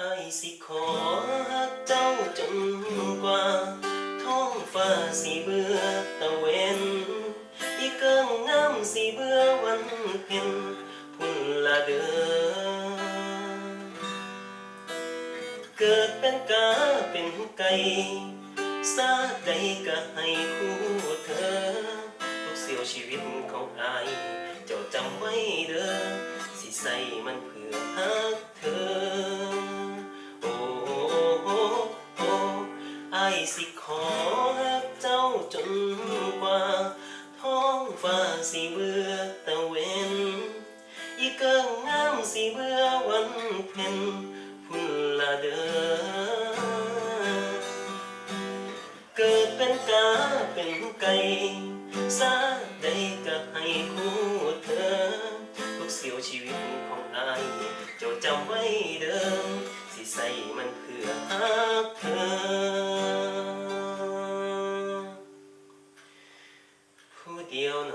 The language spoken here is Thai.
ไอสิขอหักเจ้าจนกว่า ท้องฟ้าสิเบื่อตะเวนอีเกิงงามสิเบื่อวันเพ็ญพุ่นละเด้อเกิดเป็นกาเป็นไก่ซาใดก็ให้คู่เธอ ทุกเสี้ยวชีวิตของอาย เจ้าจำไว้เด้อสิใส่มันเพื่อ สิเบื่อตะเวนอีเกิงงามสิเบื่อวันเพ็ญพุ่นละเด้อเกิดเป็นกาเป็นไก่ซาได้ก็ให้คู่เธอ ทุกเสียวชีวิตของอายเจ้าจำไว้เด้อ Dios